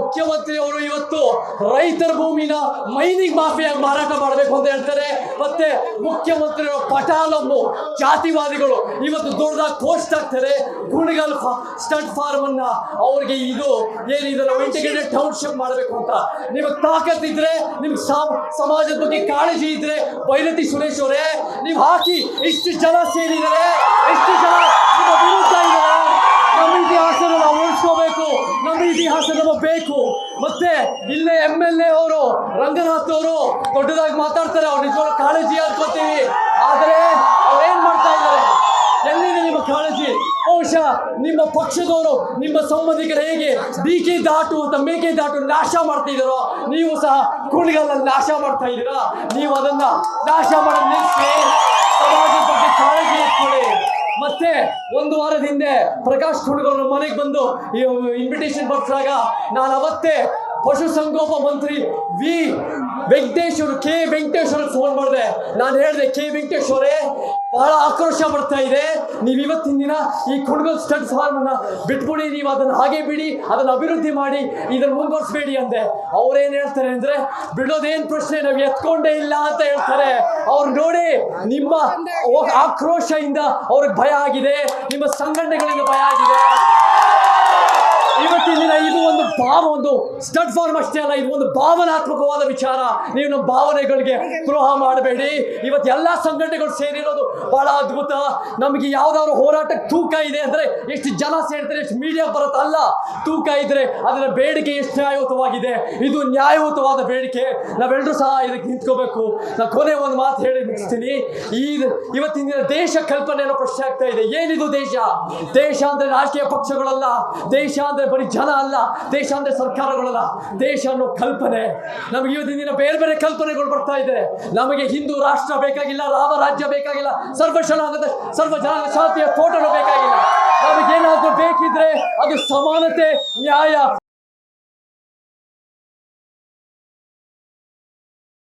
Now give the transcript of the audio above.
ಮುಖ್ಯಮಂತ್ರಿ ಅವರು ಇವತ್ತು ರೈತರ ಭೂಮಿನ ಮೈನಿಂಗ್ ಮಾಫಿಯಾಗಿ ಮಾರಾಟ ಮಾಡಬೇಕು ಅಂತ ಹೇಳ್ತಾರೆ. ಮತ್ತೆ ಮುಖ್ಯಮಂತ್ರಿ ಪಟಾಲಮ್ಮು ಜಾತಿವಾದಿಗಳು ಇವತ್ತು ದೊಡ್ಡದಾಗಿ ಆಗ್ತಾರೆ ಗುಣಿಗಲ್ ಸ್ಟಡ್ ಫಾರ್ಮ್ ಅನ್ನ ಅವ್ರಿಗೆ ಇದು ಏನಿದೆ ಇಂಟಿಗ್ರೇಟೆಡ್ ಟೌನ್ಶಿಪ್ ಮಾಡಬೇಕು ಅಂತ. ನಿಮಗೆ ತಾಕತ್ತಿದ್ರೆ ನಿಮ್ಗೆ ಸಮ- ಸಮಾಜದ ಬಗ್ಗೆ ಕಾಳಜಿ ಇದ್ರೆ ಬೈರತಿ ಸುರೇಶ್ ಅವರೇ, ನೀವು ಹಾಕಿ ಇಷ್ಟು ಜನ ಸೇರಿದರೆ, ಇಷ್ಟು ಜನ ನಮ್ಮ ಇತಿಹಾಸ ನಮಗೆ ಬೇಕು. ಮತ್ತೆ ಇಲ್ಲೇ ಎಂ ಎಲ್ ಎ ಅವರು, ರಂಗನಾಥ್ ಅವರು ದೊಡ್ಡದಾಗಿ ಮಾತಾಡ್ತಾರೆ. ಅವ್ರು ನಿಜವಾಗ ಕಾಳಜಿ ಅನ್ಕೋತೀವಿ ಆದರೆ ಅವ್ರೇನ್ ಮಾಡ್ತಾ ಇದ್ದಾರೆ? ಎಲ್ಲಿದೆ ನಿಮ್ಮ ಕಾಳಜಿ? ಬಹುಶಃ ನಿಮ್ಮ ಪಕ್ಷದವರು, ನಿಮ್ಮ ಸಂಬಂಧಿಕರು ಹೇಗೆ ಡಿ ಕೆ ದಾಟು ಅಂತ ಮೇಕೆ ದಾಟು ನಾಶ ಮಾಡ್ತಾ ಇದ್ದಾರೋ ನೀವು ಸಹ ಕುಣಿಗಲ್ಲಲ್ಲಿ ನಾಶ ಮಾಡ್ತಾ ಇದ್ದೀರಾ? ನೀವು ಅದನ್ನ ನಾಶ ಮಾಡಿ ನಿಲ್ಲಿಸಿ ಸಮಾಜದ ಬಗ್ಗೆ ಕಾಳಜಿ ಇಟ್ಕೊಳ್ಳಿ. ಮತ್ತೆ ಒಂದು ವಾರದ ಹಿಂದೆ ಪ್ರಕಾಶ್ ನಮ್ಮ ಮನೆಗೆ ಬಂದು ಇನ್ವಿಟೇಷನ್ ಬರ್ತಾಗ ನಾನು ಅವತ್ತೇ ಪಶುಸಂಗೋಪ ಮಂತ್ರಿ V Venkateshwara, K Venkateshwara phone ಮಾಡಿದೆ ನಾನು ಹೇಳಿದೆ, ಕೆ ವೆಂಕಟೇಶ್ವರೇ, ಬಹಳ ಆಕ್ರೋಶ ಬರ್ತಾ ಇದೆ. ನೀವು ಇವತ್ತಿನ ದಿನ ಈ ಕುಣಗಲ್ ಸ್ಟಡ್ ಫಾರ್ಮ್ ಅನ್ನ ಬಿಟ್ಬಿಡಿ, ನೀವು ಅದನ್ನ ಹಾಗೆ ಬಿಡಿ, ಅದನ್ನ ಅಭಿವೃದ್ಧಿ ಮಾಡಿ, ಇದನ್ನ ಮುಂದುವರಿಸಬೇಡಿ ಅಂದೆ. ಅವ್ರೇನ್ ಹೇಳ್ತಾರೆ ಅಂದ್ರೆ, ಬಿಡೋದೇನ್ ಪ್ರಶ್ನೆ, ನಾವು ಎತ್ಕೊಂಡೇ ಇಲ್ಲ ಅಂತ ಹೇಳ್ತಾರೆ. ಅವ್ರು ನೋಡಿ, ನಿಮ್ಮ ಆಕ್ರೋಶದಿಂದ ಅವ್ರಿಗೆ ಭಯ ಆಗಿದೆ, ನಿಮ್ಮ ಸಂಘಟನೆಗಳಿಂದ ಭಯ ಆಗಿದೆ. ಇದು ಒಂದು ಸ್ಟಡ್ ಫಾರ್ಮ್ ಅಷ್ಟೇ ಅಲ್ಲ, ಇದು ಒಂದು ಭಾವನಾತ್ಮಕವಾದ ವಿಚಾರ. ನೀವು ನಮ್ಮ ಭಾವನೆಗಳಿಗೆ ದ್ರೋಹ ಮಾಡಬೇಡಿ. ಇವತ್ತು ಎಲ್ಲ ಸಂಘಟನೆಗಳು ಸೇರಿರೋದು ಬಹಳ ಅದ್ಭುತ. ನಮಗೆ ಯಾವ್ದಾದ್ರು ಹೋರಾಟಕ್ಕೆ ತೂಕ ಇದೆ ಅಂದ್ರೆ ಎಷ್ಟು ಜನ ಸೇರ್ತಾರೆ, ಎಷ್ಟು ಮೀಡಿಯಾ ಬರುತ್ತೆ? ಅಲ್ಲ, ತೂಕ ಇದ್ರೆ ಅದರ ಬೇಡಿಕೆ ಎಷ್ಟು ನ್ಯಾಯಯುತವಾಗಿದೆ? ಇದು ನ್ಯಾಯಯುತವಾದ ಬೇಡಿಕೆ. ನಾವೆಲ್ಲರೂ ಸಹ ಇದಕ್ಕೆ ನಿಂತ್ಕೋಬೇಕು. ನಾ ಕೊನೆ ಒಂದು ಮಾತು ಹೇಳಿ ಮುಗಿಸ್ತೀನಿ. ಈ ಇವತ್ತಿನ ದೇಶ ಕಲ್ಪನೆಯನ್ನು ಪ್ರಶ್ನೆ ಆಗ್ತಾ ಇದೆ. ಏನಿದು ದೇಶ? ದೇಶ ಅಂದ್ರೆ ರಾಜಕೀಯ ಪಕ್ಷಗಳಲ್ಲ. ದೇಶ ಅಂದ್ರೆ ಬರೀ ಜನ ಅಲ್ಲ. ದೇಶ ಅಂದ್ರೆ ಸರ್ಕಾರಗಳಲ್ಲ ದೇಶ ಅನ್ನೋ ಕಲ್ಪನೆ. ನಮಗೆ ಇವತ್ತಿನ ದಿನ ಬೇರೆ ಬೇರೆ ಕಲ್ಪನೆಗಳು ಬರ್ತಾ ಇದೆ. ನಮಗೆ ಹಿಂದೂ ರಾಷ್ಟ್ರ ಬೇಕಾಗಿಲ್ಲ, ರಾಮ ರಾಜ್ಯ ಬೇಕಾಗಿಲ್ಲ ಸರ್ವ ಸರ್ವ ಜನಾಂಗ ಶಾಂತಿಯ ತೋಟಗಳು ಬೇಕಾಗಿಲ್ಲ. ನಮಗೇನಾದ್ರೂ ಬೇಕಿದ್ರೆ ಅದು ಸಮಾನತೆ, ನ್ಯಾಯ